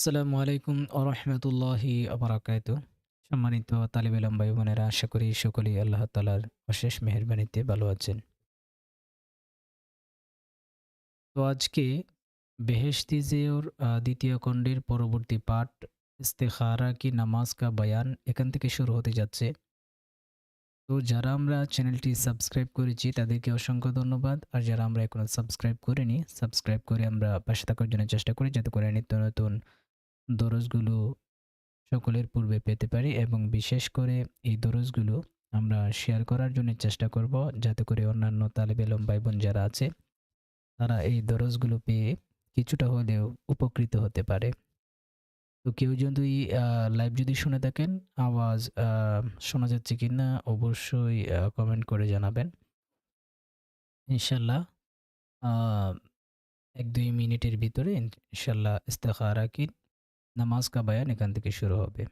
আসসালামু আলাইকুম আরহামতুল্লাহি আবরাকাত সম্মানিত তালিব ইলম ভাই বোনেরা, আশা করি সকলেই আল্লাহ তালার অশেষ মেহরবানিতে ভালো আছেন। তো আজকে বেহেশতি দ্বিতীয় খণ্ডের পরবর্তী পাঠ, ইস্তেখারা কি নামাজ কা বয়ান, এখান থেকে শুরু হতে যাচ্ছে। তো যারা আমরা চ্যানেলটি সাবস্ক্রাইব করেছি, তাদেরকে অসংখ্য ধন্যবাদ। আর যারা আমরা এখনও সাবস্ক্রাইব করিনি, সাবস্ক্রাইব করে আমরা পাশে থাকার জন্য চেষ্টা করি, যাতে করে নিত্য নতুন দরজগুলো সকলের পূর্বে পেতে পারি এবং বিশেষ করে এই দরজগুলো আমরা শেয়ার করার জন্য চেষ্টা করব যাতে করে অন্যান্য তালেব এলম ভাই বোন যারা আছে, তারা এই দরজগুলো পেয়ে কিছুটা হলেও উপকৃত হতে পারে। তো কেউ যদি লাইভ যদি শুনে থাকেন, আওয়াজ শোনা যাচ্ছে কি না অবশ্যই কমেন্ট করে জানাবেন। ইনশাল্লাহ এক দুই মিনিটের ভিতরে ইনশাল্লাহ ইস্তেখারা কি নামাজ কা বয়ান এখান থেকে শুরু হবে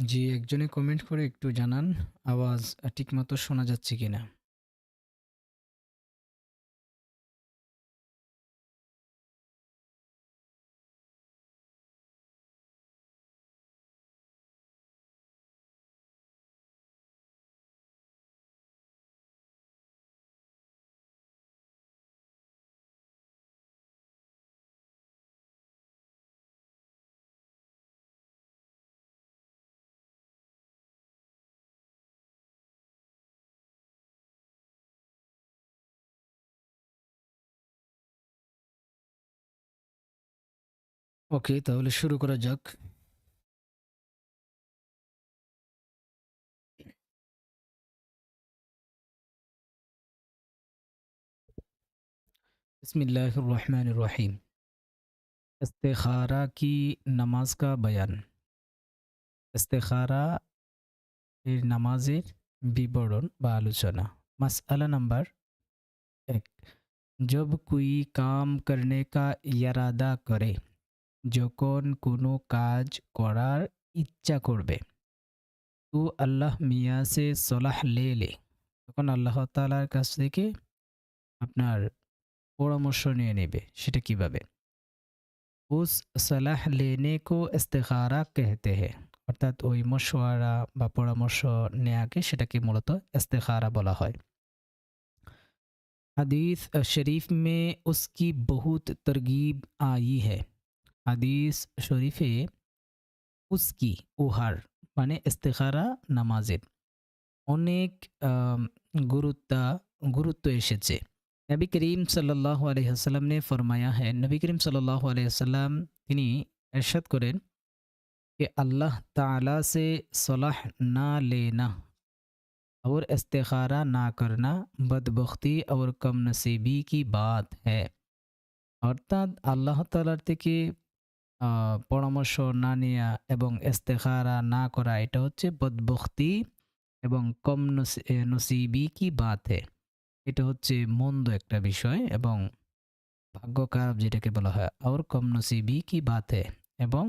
জি একজনে কমেন্ট করে একটু জানান আওয়াজ ঠিকমতো শোনা যাচ্ছে কিনা। ওকে তাহলে শুরু করা যাক बिस्मिल्लाह रहमान रहीम इस्तेखारा की নামাজ কা বয়ান ইস্তেখারা এর নামাজের বিবরণ বা আলোচনা মাসআলা নাম্বার এক जब कोई काम करने का इरादा करे যখন কোনো কাজ করার ইচ্ছা করবে। তো আল্লাহ মিয়াসে সলাহ লেলে তখন আল্লাহ তালার কাছ থেকে আপনার পরামর্শ নিয়ে নেবে সেটা কীভাবে? উস সলাহ লেনে কো ইস্তেখারা কেহতে হে। অর্থাৎ ওই মশওয়ারা বা পরামর্শ নেয়াকে সেটাকে মূলত ইস্তেখারা বলা হয়। হাদিস শরীফ মে উসকি বহুত তরগিব আই হ্যাঁ حدیث شریفے اس کی اوہر یعنی استخارہ نماز ان ایک گروتہ گروت وشد سے۔ نبی کریم صلی اللہ علیہ وسلم نے فرمایا ہے، نبی کریم صلی اللہ علیہ وسلم یعنی ارشد کریں کہ اللہ تعالیٰ سے صلح نہ لینا اور استخارہ نہ کرنا بدبختی اور کم نصیبی کی بات ہے۔ اور تا اللہ تعالیٰ کے পরামর্শ না নেওয়া এবং এস্তেখারা না করা, এটা হচ্ছে বদভক্তি এবং কম নসিবি কি বাতে। এটা হচ্ছে মন্দ একটা বিষয় এবং ভাগ্য খারাপ যেটাকে বলা হয় আর কম নসিবি কি বাতে এবং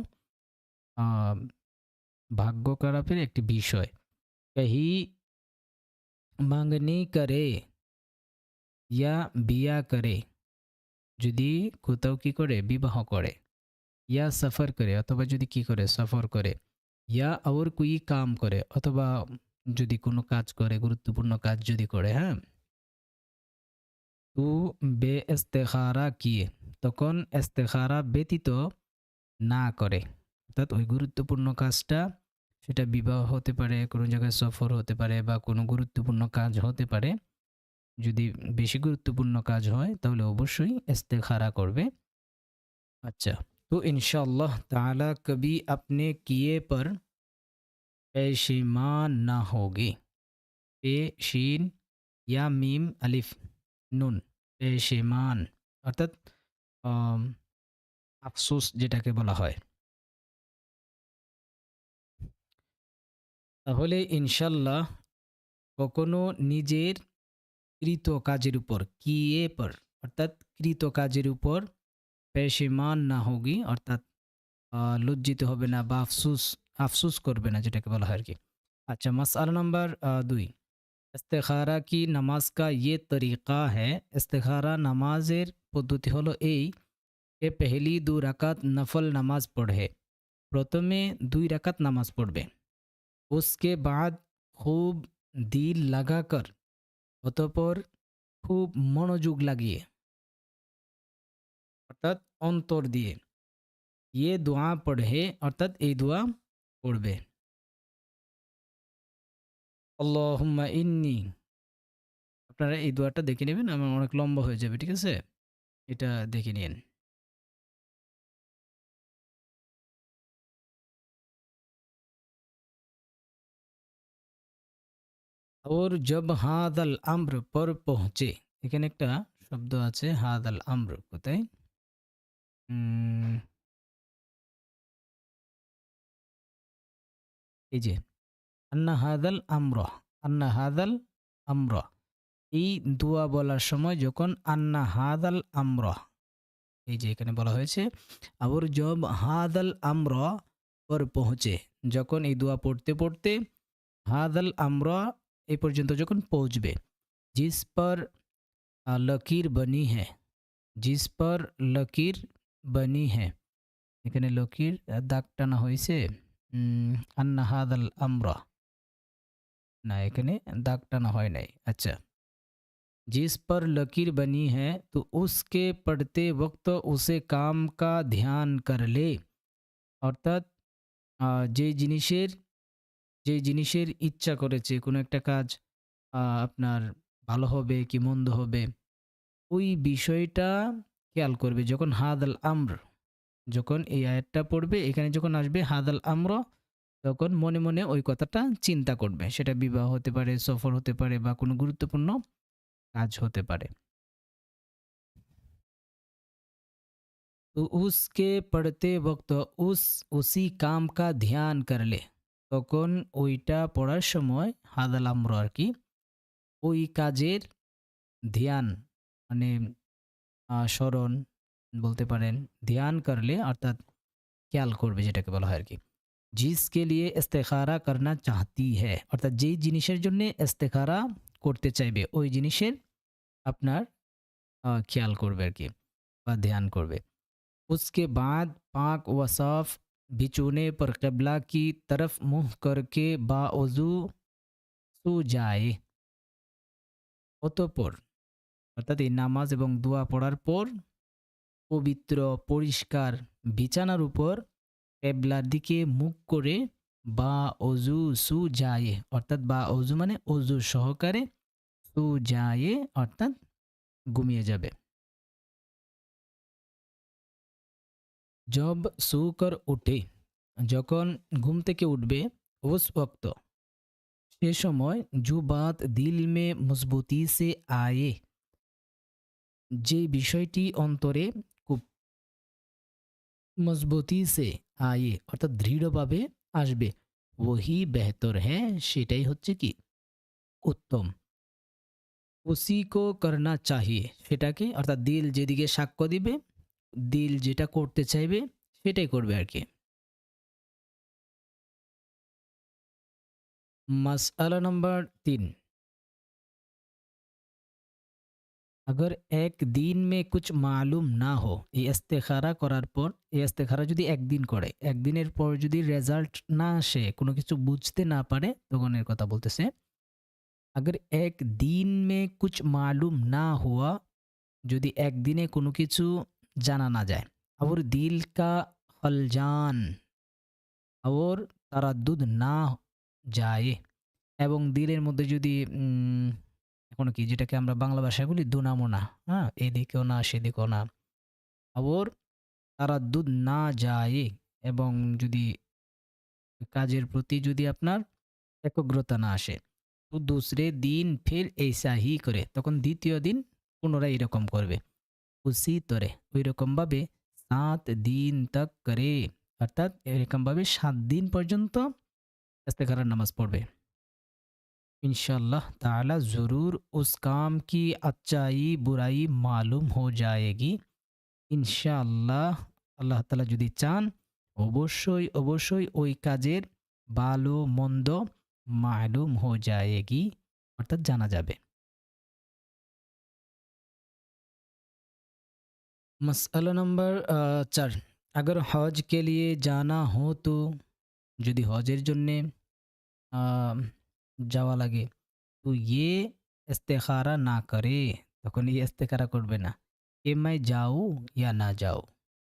ভাগ্য খারাপের একটি বিষয়। কাহি মাঙ্গনি করে ইয়া বিয়া করে, যদি কোথাও কি করে, বিবাহ করে। ইয়া সফর করে অথবা যদি কি করে, সফর করে, ইয়া আওর কুই কাম করে অথবা যদি কোনো কাজ করে, গুরুত্বপূর্ণ কাজ যদি করে হ্যাঁ? তু বে এস্তেখারা কিয়ে তখন এস্তেখারা ব্যতীত না করে। অর্থাৎ ওই গুরুত্বপূর্ণ কাজটা সেটা বিবাহ হতে পারে, কোনো জায়গায় সফর হতে পারে বা কোনো গুরুত্বপূর্ণ কাজ হতে পারে। যদি বেশি গুরুত্বপূর্ণ কাজ হয় তাহলে অবশ্যই এস্তেখারা করবে। আচ্ছা। तो इंशाल्लाह ताला कभी अपने किए पर पेशीमान ना होगी पेशीन या मीम अलिफ নুন পেশেমান অর্থাৎ আম, আফসোস যেটাকে বলা হয় তাহলে ইনশাল্লাহ কখনো নিজের কৃত কাজের উপর কিয়ে পর অর্থাৎ কৃত কাজের উপর পেশেমান না হোগি অর্থাৎ আহ, লজ্জিত হবে না বা আফসুস আফসুস করবে না যেটাকে বলা হয় আর কি আচ্ছা মাসালা নাম্বার আহ, দুই ইস্তেখারা কি নামাজ কা ইয়ে তরিকা হ্যাঁ ইস্তেখারা নামাজের পদ্ধতি হলো এই যে পেহলি দু রাকাত নফল নামাজ পড়ে প্রথমে দুই রাকাত নামাজ পড়বে उसके बाद খুব দিল লাগাকর অতপর খুব মনোযোগ লাগিয়ে অর্থাৎ অন্তর দিয়ে ইয়ে দোয়া পড়ে অর্থাৎ এই দোয়া পড়বে আল্লাহুম্মা ইন্নি আপনারা এই দোয়াটা দেখে নেবেন আমার অনেক লম্বা হয়ে যাবে ঠিক আছে এটা দেখে নিন और जब हादल अम्र पर পৌঁছে এখানে একটা শব্দ আছে হাদাল আম্র কোথায় এই যে, আন্না হাদাল আম্র আন্না হাদাল আম্র এই দোয়া বলার সময় যখন আন্না হাদাল আম্র এই যে এখানে বলা হয়েছে, আবার জব হাদাল আম্র পর পৌঁছে। যখন এই দোয়া পড়তে পড়তে হাদাল আম্র এই পর্যন্ত যখন পৌঁছবে, জিস পর লকির বনি হ্যাঁ জিস পর লকির लकीर बनी है এখানে লকির আহ, দাগ টানা হয়েছে উম, আন্না হাদাল আমরা না এখানে দাগ টানা হয় নাই আচ্ছা जिस पर लकीर बनी है तो उसके पढ़ते वक्त उसे काम का ध्यान कर ले অর্থাৎ আহ, যে জিনিসের যে জিনিসের ইচ্ছা করেছে কোনো একটা কাজ আহ, আপনার ভালো হবে কি মন্দ হবে ওই বিষয়টা খেয়াল করবে যখন হাদাল আমর যখন এই আয়াতটা পড়বে এখানে যখন আসবে হাদাল আমর তখন মনে মনে ওই কথাটা চিন্তা করবে সেটা বিবাহ হতে পারে সফর হতে পারে বা কোনো গুরুত্বপূর্ণ কাজ হতে পারে तो उसके पढ़ते वक्त उस उसी काम का ध्यान कर ले তখন ওইটা পড়ার সময় হাদাল আমর আর কি ওই কাজের ধ্যান মানে আহ, سرن بولتے دھیان کر لے کے بول جس کے لیے استحخارا کرنا چاہتی ہے استحخارا کرتے چاہے جنسے اپنا خیال کروان کر اس کے بعد پاک و صاف بھچونے پر قبلا کی طرف منہ کر کے بزو سو جائے اتر অর্থাৎ এই নামাজ এবং দোয়া পড়ার পর পবিত্র, পরিষ্কার বিছানার উপর কেবলার দিকে মুখ করে বা অজু সু যায়ে অর্থাৎ বা অজু মানে অজু সহকারে সু যায়ে অর্থাৎ ঘুমিয়ে যাবে। জব সুকর উঠে। যখন ঘুম থেকে উঠবে ওস ওক্ত সে সময় জু বাত দিল মে মজবুতি সে আয়ে। যে বিষয়টি অন্তরে খুব মজবুতি সে আয়ে, অর্থাৎ দৃঢ়ভাবে আসবে, ওহি বেহতর হ্যাঁ সেটাই হচ্ছে কি? উত্তম। উসিকো করনা চাহিয়ে, সেটাকে, অর্থাৎ দিল যেদিকে সাক্ষ্য দিবে, দিল যেটা করতে চাইবে, সেটাই করবে আর কি। মাসালা নম্বর তিন। আগর একদিন মে কুচ মালুম না হো এই ইস্তেখারা করার পর এই ইস্তেখারা যদি একদিন করে একদিনের পর যদি রেজাল্ট না আসে কোনো কিছু বুঝতে না পারে তখন এর কথা বলতেছে আগর একদিন মে কুচ মালুম না হওয়া যদি একদিনে কোনো কিছু জানা না যায় আবার দিল কা হলজান আবার তারাদ্দুদ না যায় এবং দিলের মধ্যে যদি এখন কি যেটাকে আমরা বাংলা ভাষায় বলি দুনামোনা? হ্যাঁ এদিকেও না, সেদিকেও না। আবার তারা দুধ না যায় এবং যদি কাজের প্রতি যদি আপনার একগ্রতা না আসে, তো দুসরে দিন ফের এইসা হি করে, তখন দ্বিতীয় দিন পুনরায় এরকম করবে। উসি তরে ওই রকমভাবে সাত দিন তক করে, অর্থাৎ এরকমভাবে সাত দিন পর্যন্ত ইস্তেখারার নামাজ পড়বে। इंशाल्लाह ताला ज़रूर उस काम की अच्छाई बुराई मालूम हो जाएगी ইনশাআল্লাহ আল্লাহ তালা যদি চান অবশ্যই অবশ্যই ওই কাজের ভালো মন্দ মালুম হো যায়গি অর্থাৎ জানা যাবে मसला नंबर अ, चार अगर हज के लिए जाना हो तो যদি হজের জন্যে আহ, যাওয়া লাগে তো ইয়ে ইস্তেখারা না করে তখন এই ইস্তেখারা করবে না কে মাই যাও ইয়া না যাও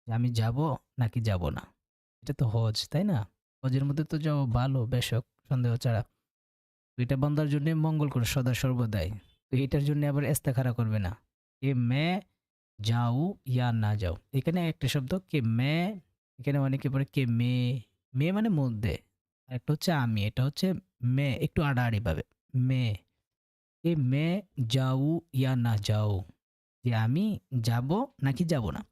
আমি যাব নাকি যাব না এটা তো হজ, তাই না? হজের মধ্যে তো যাও ভালো, বেশক, সন্দেহ ছাড়া। তো এটা বন্দার জন্য মঙ্গল করে, সদা সর্বদাই। তো এটার জন্য আবার ইস্তেখারা করবে না এ মে যাও ইয়া না যাও? এখানে একটা শব্দ, কে মে এখানে অনেকে পড়ে, কে মে মে মানে মধ্যে একটা হচ্ছে আমি, এটা হচ্ছে মে একটু আড়াআড়ি পাবে মে এ মে যাও ইয়া না যাও যে আমি যাব নাকি যাব না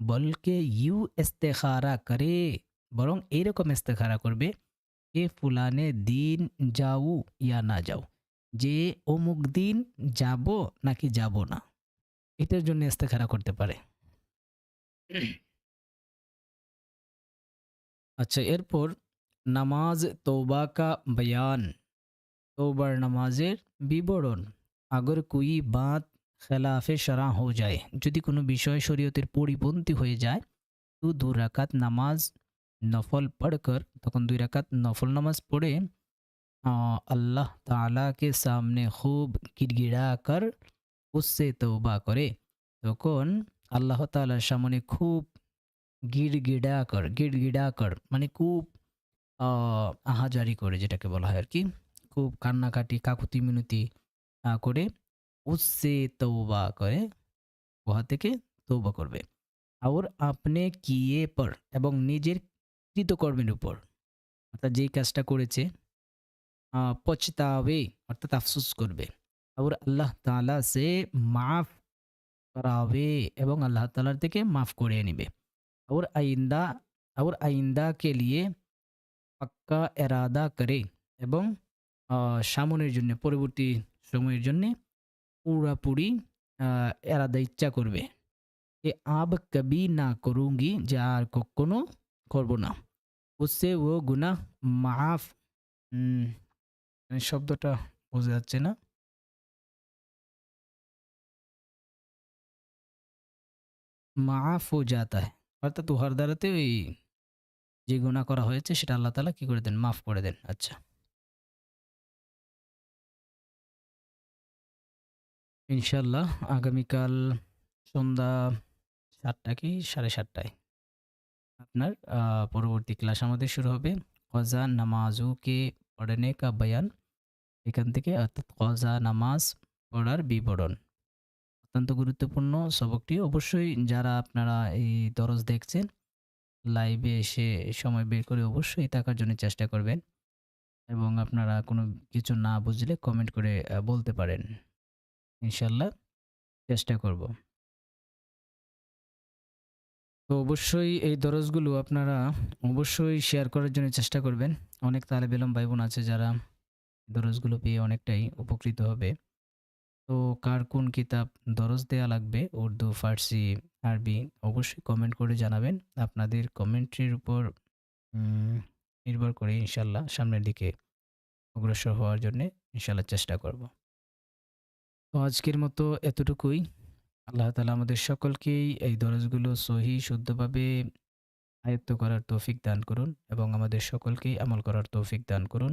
বলকে ইউ ইস্তেখারা করে বরং এইরকম ইস্তেখারা করবে এ ফুলানে দিন যাও ইয়া না যাও যে অমুক দিন যাব নাকি যাব না এটার জন্য ইস্তেখারা করতে পারে আচ্ছা এরপর নামাজ তৌবা কা বয়ান। তৌবার নামাজের বিবরণ। আগর কুই বাত খেলাফে সারা হয়ে যায়। যদি কোনো বিষয় শরীয়তের পরিপন্থী হয়ে যায়, তো দু রাকাত নামাজ নফল পড়কর। তখন দুই রাকাত নফল নামাজ পড়ে আল্লাহ তালা কে সামনে খুব গিড়গিড়া কর উসে তৌবা করে। তখন আল্লাহ তালার সামনে খুব গিড়গিড়া কর গিড়গিড়া কর। মানে খুব আহাজারি করে যেটাকে বলা হয় আর কি খুব কান্নাকাটি কাকুতি মিনতি করে উসে তৌবা করে উহা থেকে তৌবা করবে। আর আপনি কিয়ে পর এবং নিজের কৃতকর্মের উপর। অর্থাৎ যেই কাজটা করেছে পচতাবে, অর্থাৎ আফসুস করবে। আর আল্লাহ তালা সে মাফ করাবে এবং আল্লাহ তালার থেকে মাফ করে নেবে। আর আইন্দা আর আইন্দা কে লিয়ে পাক্কা এরাদা করে এবং সামনের জন্য, পরবর্তী সময়ের জন্য পুরাপুরি এরাদা ইচ্ছা করবে। যে আব কবি না করুঙ্গি, যে আর কখনো করব না। উসে ও গুনা মাফ। শব্দটা বোঝা যাচ্ছে না। মাফ হো যাতা অর্থাৎ উহার দ্বারাতে ওই যে গুণা করা হয়েছে সেটা আল্লাহ তালা কি করে দেন? মাফ করে দেন। আচ্ছা। ইনশাল্লাহ আগামীকাল সন্ধ্যা সাতটা কি? সাড়ে সাতটায়। আপনার পরবর্তী ক্লাস আমাদের শুরু হবে। কজা নামাজুকে পড়নে কা বয়ান? এখান থেকে অর্থাৎ কজা নামাজ পড়ার বিবরণ। অত্যন্ত গুরুত্বপূর্ণ সবকটি। অবশ্যই যারা আপনারা এই দরজ দেখছেন লাইভে এসে সময় বের করে অবশ্যই থাকার জন্য চেষ্টা করবেন এবং আপনারা কোনো কিছু না বুঝলে কমেন্ট করে বলতে পারেন। ইনশাল্লাহ চেষ্টা করব। তো অবশ্যই এই দরজগুলো আপনারা অবশ্যই শেয়ার করার জন্য চেষ্টা করবেন। অনেক তালেব এলম ভাই বোন আছে যারা দরজগুলো পেয়ে অনেকটাই উপকৃত হবে। তো কার কোন কিতাব দরজ দেয়া লাগবে উর্দু, ফার্সি, আরবি অবশ্যই কমেন্ট করে জানাবেন। আপনাদের কমেন্ট্রির উপর নির্ভর করে ইনশাল্লাহ সামনের দিকে অগ্রসর হওয়ার জন্যে ইনশাল্লাহ চেষ্টা করব। তো আজকের মতো এতটুকুই। আল্লাহ তালা আমাদের সকলকেই এই দরজগুলো সহি শুদ্ধভাবে আয়ত্ত করার তৌফিক দান করুন এবং আমাদের সকলকেই আমল করার তৌফিক দান করুন।